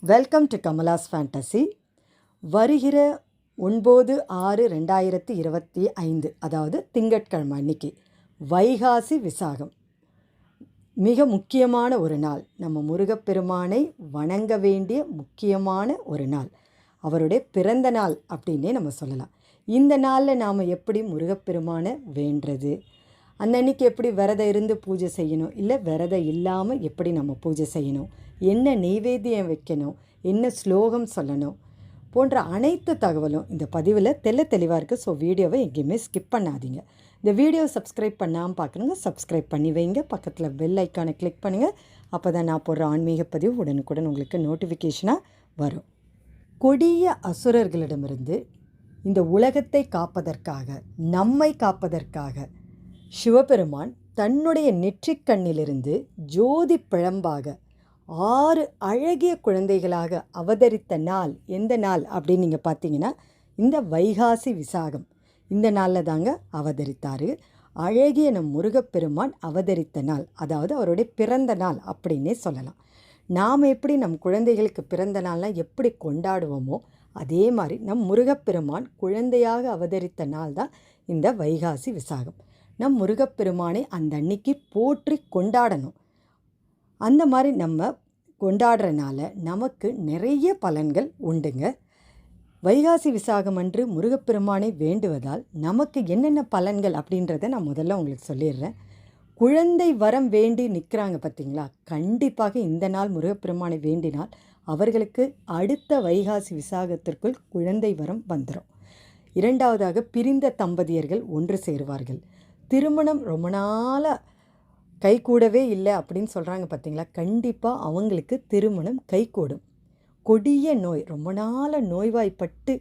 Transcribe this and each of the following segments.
Welcome to Kamala's fantasy வருகிற ஒன்பது ஆறு ரெண்டாயிரத்தி இருபத்தி ஐந்து அதாவது திங்கட்கிழமை அன்னைக்கு வைகாசி விசாகம். மிக முக்கியமான ஒரு நாள். நம்ம முருகப்பெருமானை வணங்க வேண்டிய முக்கியமான ஒரு நாள். அவருடைய பிறந்த நாள் அப்படின்னே நம்ம சொல்லலாம். இந்த நாளில் நாம் எப்படி முருகப்பெருமானை வேண்டுறது அன்னன்னைக்கு எப்படி விரதம் இருந்து பூஜை செய்யணும்? இல்லை விரதம் இல்லாமல் எப்படி நம்ம பூஜை செய்யணும்? என்ன நெய்வேத்தியம் வைக்கணும்? என்ன ஸ்லோகம் சொல்லணும்? போன்ற அனைத்து தகவலும் இந்த பதிவில் தெள்ள தெளிவாக இருக்குது ஸோ வீடியோவை எங்கேயுமே ஸ்கிப் பண்ணாதீங்க. இந்த வீடியோ சப்ஸ்கிரைப் பண்ணாமல் பார்க்குறவங்க சப்ஸ்கிரைப் பண்ணி வைங்க. பக்கத்தில் பெல் ஐக்கானை கிளிக் பண்ணுங்கள் அப்போ தான் நான் போடுற ஆன்மீக பதிவு உடனுக்குடன் உங்களுக்கு நோட்டிஃபிகேஷனாக வரும். கொடிய அசுரர்களிடமிருந்து இந்த உலகத்தை காப்பதற்காக நம்மை காப்பதற்காக சிவபெருமான் தன்னுடைய நெற்றிக்கண்ணிலிருந்து ஜோதி பிழம்பாக ஆறு அழகிய குழந்தைகளாக அவதரித்த நாள் எந்த நாள் அப்படின்னு நீங்கள் பார்த்தீங்கன்னா இந்த வைகாசி விசாகம். இந்த நாளில் தாங்க அவதரித்தார். அழகிய நம் முருகப்பெருமான் அவதரித்த நாள் அதாவது அவருடைய பிறந்த நாள் அப்படின்னே சொல்லலாம். நாம் எப்படி நம் குழந்தைகளுக்கு பிறந்த நாள்லாம் எப்படி கொண்டாடுவோமோ அதே மாதிரி நம் முருகப்பெருமான் குழந்தையாக அவதரித்த நாள் தான் இந்த வைகாசி விசாகம். நம் முருகப்பெருமானை அந்த அன்னைக்கு போற்றி கொண்டாடணும். அந்த மாதிரி நம்ம கொண்டாடுறனால நமக்கு நிறைய பலன்கள் உண்டுங்க. வைகாசி விசாகம் அன்று முருகப்பெருமானை வேண்டுவதால் நமக்கு என்னென்ன பலன்கள் அப்படின்றத நான் முதல்ல உங்களுக்கு சொல்லிடுறேன். குழந்தை வரம் வேண்டி நிற்கிறாங்க பார்த்தீங்களா? கண்டிப்பாக இந்த நாள் முருகப்பெருமானை வேண்டினால் அவர்களுக்கு அடுத்த வைகாசி விசாகத்திற்குள் குழந்தை வரம் வந்துடும் இரண்டாவதாக பிரிந்த தம்பதியர்கள் ஒன்று சேருவார்கள். திருமணம் ரொம்ப நாளாக கைகூடவே இல்லை அப்படின்னு சொல்கிறாங்க பார்த்தீங்களா கண்டிப்பாக அவங்களுக்கு திருமணம் கைகூடும். கொடிய நோய் ரொம்ப நாளாக நோய்வாய்ப்பட்டு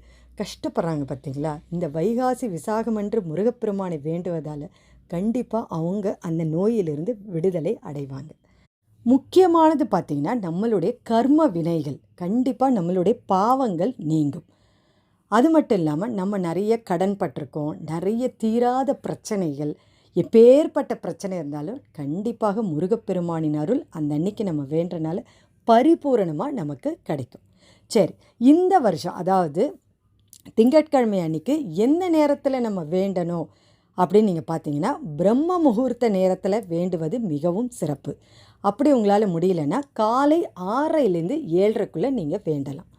கஷ்டப்படுறாங்க பார்த்தீங்களா இந்த வைகாசி விசாகம் என்று முருகப்பெருமானை வேண்டுவதால் கண்டிப்பாக அவங்க அந்த நோயிலிருந்து விடுதலை அடைவாங்க. முக்கியமானது பார்த்திங்கன்னா நம்மளுடைய கர்ம வினைகள். கண்டிப்பாக நம்மளுடைய பாவங்கள் நீங்கும். அது மட்டும் இல்லாமல் நம்ம நிறைய கடன் பட்டிருக்கோம் நிறைய தீராத பிரச்சனைகள் எப்பேற்பட்ட பிரச்சனை இருந்தாலும் கண்டிப்பாக முருகப்பெருமானின் அருள் அந்த அன்னைக்கு நம்ம வேண்டனால பரிபூரணமாக நமக்கு கிடைக்கும். சரி இந்த வருஷம் அதாவது திங்கட்கிழமை அன்னைக்கு எந்த நேரத்தில் நம்ம வேண்டணும் அப்படின்னு நீங்கள் பார்த்தீங்கன்னா பிரம்ம முகூர்த்த நேரத்தில் வேண்டுவது மிகவும் சிறப்பு. அப்படி உங்களால் முடியலன்னா காலை ஆறரைலேருந்து ஏழரைக்குள்ளே நீங்கள் வேண்டலாம்.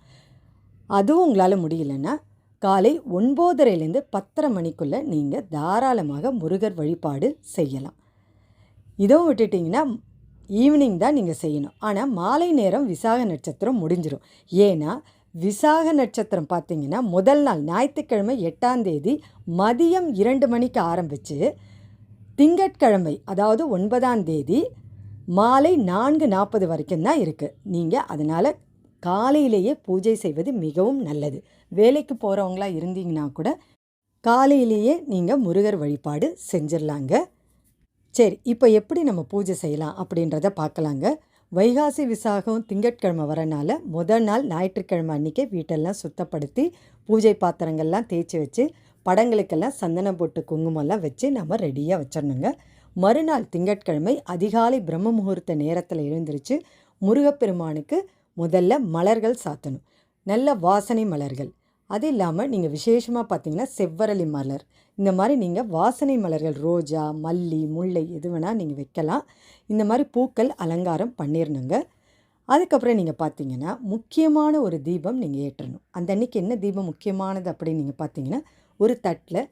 அதுவும் உங்களால் முடியலன்னா காலை ஒன்பதரைலேருந்து பத்தரை மணிக்குள்ளே நீங்கள் தாராளமாக முருகர் வழிபாடு செய்யலாம். இதுவும் விட்டுட்டிங்கன்னா ஈவினிங் தான் நீங்கள் செய்யணும். ஆனால் மாலை நேரம் விசாக நட்சத்திரம் முடிஞ்சிடும் ஏன்னா விசாக நட்சத்திரம் பார்த்தீங்கன்னா முதல் நாள் ஞாயிற்றுக்கிழமை எட்டாம் தேதி மதியம் இரண்டு மணிக்கு ஆரம்பித்து திங்கட்கிழமை அதாவது ஒன்பதாம் தேதி மாலை நான்கு நாற்பது வரைக்கும் தான் இருக்குது நீங்கள் அதனால் காலையிலேயே பூஜை செய்வது மிகவும் நல்லது. வேலைக்கு போகிறவங்களா இருந்தீங்கன்னா கூட காலையிலேயே நீங்கள் முருகர் வழிபாடு செஞ்சிடலாங்க. சரி இப்போ எப்படி நம்ம பூஜை செய்யலாம் அப்படின்றத பார்க்கலாங்க. வைகாசி விசாகம் திங்கட்கிழமை வரனால முதல் நாள் ஞாயிற்றுக்கிழமை அன்றைக்கே வீட்டெல்லாம் சுத்தப்படுத்தி பூஜை பாத்திரங்கள்லாம் தேய்ச்சி வச்சு படங்களுக்கெல்லாம் சந்தனம் போட்டு குங்குமம்லாம் வச்சு நம்ம ரெடியாக வச்சிடணுங்க. மறுநாள் திங்கட்கிழமை அதிகாலை பிரம்ம முகூர்த்த நேரத்தில் எழுந்திரிச்சு முருகப்பெருமானுக்கு முதல்ல மலர்கள் சாத்தணும். நல்ல வாசனை மலர்கள். அது இல்லாமல் நீங்கள் விசேஷமாக பார்த்தீங்கன்னா செவ்வரளி மலர். இந்த மாதிரி நீங்கள் வாசனை மலர்கள் ரோஜா மல்லி முல்லை எது வேணால் நீங்கள் வைக்கலாம். இந்த மாதிரி பூக்கள் அலங்காரம் பண்ணிடணுங்க அதுக்கப்புறம் நீங்கள் பார்த்தீங்கன்னா முக்கியமான ஒரு தீபம் நீங்கள் ஏற்றணும். அந்த அன்றைக்கி என்ன தீபம் முக்கியமானது அப்படின்னு நீங்கள் பார்த்தீங்கன்னா ஒரு தட்டில்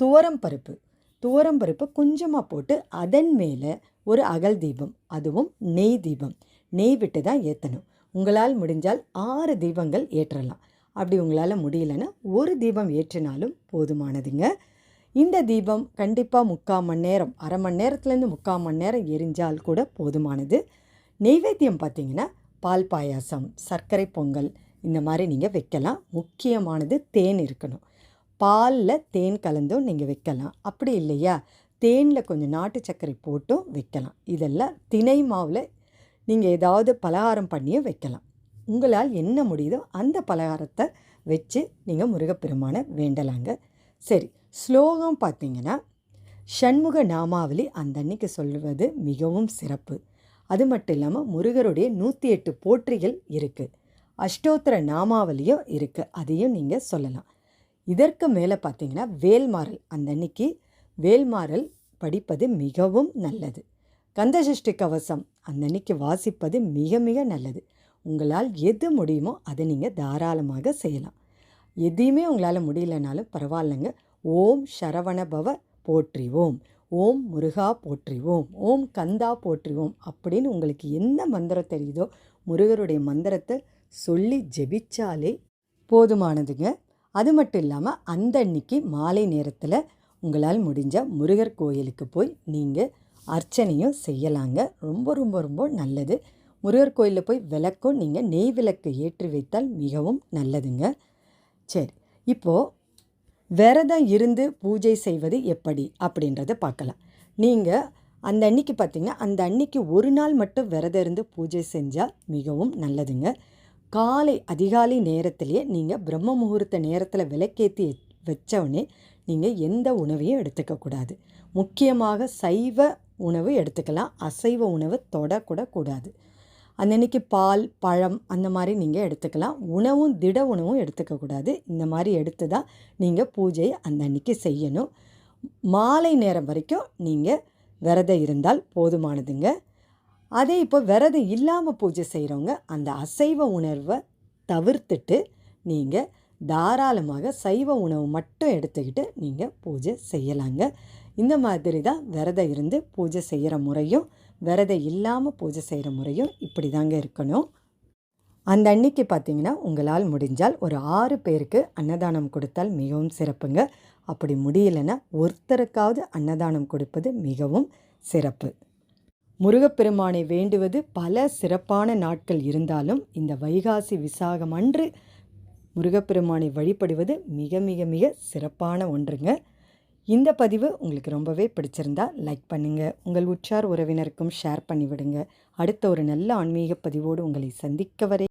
துவரம் பருப்பு. துவரம் பருப்பு கொஞ்சமாக போட்டு அதன் மேலே ஒரு அகல் தீபம் அதுவும் நெய் தீபம். நெய் விட்டு தான் ஏற்றணும் உங்களால் முடிஞ்சால் ஆறு தீபங்கள் ஏற்றலாம். அப்படி உங்களால் முடியலன்னா ஒரு தீபம் ஏற்றினாலும் போதுமானதுங்க. இந்த தீபம் கண்டிப்பாக முக்கால் மணி நேரம் அரை மணி நேரத்துலேருந்து முக்கால் மணி நேரம் எரிஞ்சால் கூட போதுமானது. நெய்வேத்தியம் பார்த்திங்கன்னா பால் பாயாசம் சர்க்கரை பொங்கல் இந்த மாதிரி நீங்கள் வைக்கலாம். முக்கியமானது தேன் இருக்கணும். பாலில் தேன் கலந்தும் நீங்கள் வைக்கலாம். அப்படி இல்லையா? தேனில் கொஞ்சம் நாட்டு சர்க்கரை போட்டும் வைக்கலாம். இதெல்லாம் திணை மாவில் நீங்கள் ஏதாவது பலகாரம் பண்ணியும் வைக்கலாம். உங்களால் என்ன முடியுதோ அந்த பலகாரத்தை வச்சு நீங்கள் முருகப்பெருமானை வேண்டலாங்க. சரி ஸ்லோகம் பார்த்தீங்கன்னா ஷண்முக நாமாவளி அந்த அன்னைக்கு சொல்வது மிகவும் சிறப்பு. அது மட்டும் இல்லாமல் முருகருடைய நூற்றி எட்டு போற்றிகள் இருக்குது அஷ்டோத்திர நாமாவளியும் இருக்குது அதையும் நீங்கள் சொல்லலாம். இதற்கு மேலே பார்த்தீங்கன்னா வேல்மாறல் அந்த அன்னைக்கு வேல்மாறல் படிப்பது மிகவும் நல்லது. கந்தசஷ்டி கவசம். அந்த வாசிப்பது மிக மிக நல்லது. உங்களால் எது முடியுமோ அதை நீங்கள் தாராளமாக செய்யலாம். எதையுமே உங்களால் முடியலனாலும் பரவாயில்லைங்க. ஓம் சரவணபவ போற்றிவோம். ஓம் முருகா போற்றிவோம். ஓம் கந்தா போற்றிவோம் அப்படின்னு உங்களுக்கு என்ன மந்திரம் தெரியுதோ முருகருடைய மந்திரத்தை சொல்லி ஜெபிச்சாலே போதுமானதுங்க. அது மட்டும் இல்லாமல் அந்த அன்னைக்கு மாலை நேரத்தில் உங்களால் முடிஞ்ச முருகர் கோயிலுக்கு போய் நீங்கள் அர்ச்சனையும் செய்யலாங்க. ரொம்ப ரொம்ப ரொம்ப நல்லது. முருகர் கோயிலில் போய் விளக்கும். நீங்கள் நெய் விளக்கு ஏற்றி வைத்தால் மிகவும் நல்லதுங்க. சரி இப்போது விரதம் இருந்து பூஜை செய்வது எப்படி அப்படின்றத பார்க்கலாம். நீங்கள் அந்த அன்னைக்கு பார்த்தீங்கன்னா அந்த அன்னைக்கு ஒரு நாள் மட்டும் விரதம் இருந்து பூஜை செஞ்சால் மிகவும் நல்லதுங்க. காலை அதிகாலை நேரத்திலேயே நீங்கள் பிரம்ம முகூர்த்த நேரத்தில் விளக்கேற்றி வச்சவொடனே நீங்கள் எந்த உணவையும் எடுத்துக்கக்கூடாது முக்கியமாக சைவ உணவு எடுத்துக்கலாம். அசைவ உணவு தொடக்கூட கூடாது. அன்னன்னைக்கு பால் பழம் அந்த மாதிரி நீங்கள் எடுத்துக்கலாம். உணவும் திட உணவும் எடுத்துக்கக்கூடாது இந்த மாதிரி எடுத்து தான் நீங்கள் பூஜையை அந்த செய்யணும். மாலை நேரம் வரைக்கும் நீங்கள் விரதம் இருந்தால் போதுமானதுங்க. அதே இப்போ விரதம் இல்லாமல் பூஜை செய்கிறவங்க அந்த அசைவ உணர்வை தவிர்த்துட்டு நீங்கள் தாராளமாக சைவ உணவு மட்டும் எடுத்துக்கிட்டு நீங்கள் பூஜை செய்யலாங்க. இந்த மாதிரி தான் விரதம் இருந்து பூஜை செய்கிற முறையும் விரதம் இல்லாமல் பூஜை செய்கிற முறையும் இப்படி தாங்க இருக்கணும். அந்த அன்னைக்கு பார்த்தீங்கன்னா உங்களால் முடிஞ்சால் ஒரு ஆறு பேருக்கு அன்னதானம் கொடுத்தால் மிகவும் சிறப்புங்க. அப்படி முடியலைன்னா ஒருத்தருக்காவது அன்னதானம் கொடுப்பது மிகவும் சிறப்பு. முருகப்பெருமானை வேண்டுவது பல சிறப்பான நாட்கள் இருந்தாலும் இந்த வைகாசி விசாகம் அன்று முருகப்பெருமானை வழிபடுவது மிக மிக மிக சிறப்பான ஒன்றுங்க. இந்த பதிவு உங்களுக்கு ரொம்பவே பிடிச்சிருந்தா லைக் பண்ணுங்கள் உங்கள் உற்றார் உறவினருக்கும் ஷேர் பண்ணிவிடுங்க. அடுத்த ஒரு நல்ல ஆன்மீக பதிவோடு உங்களை சந்திக்க வரை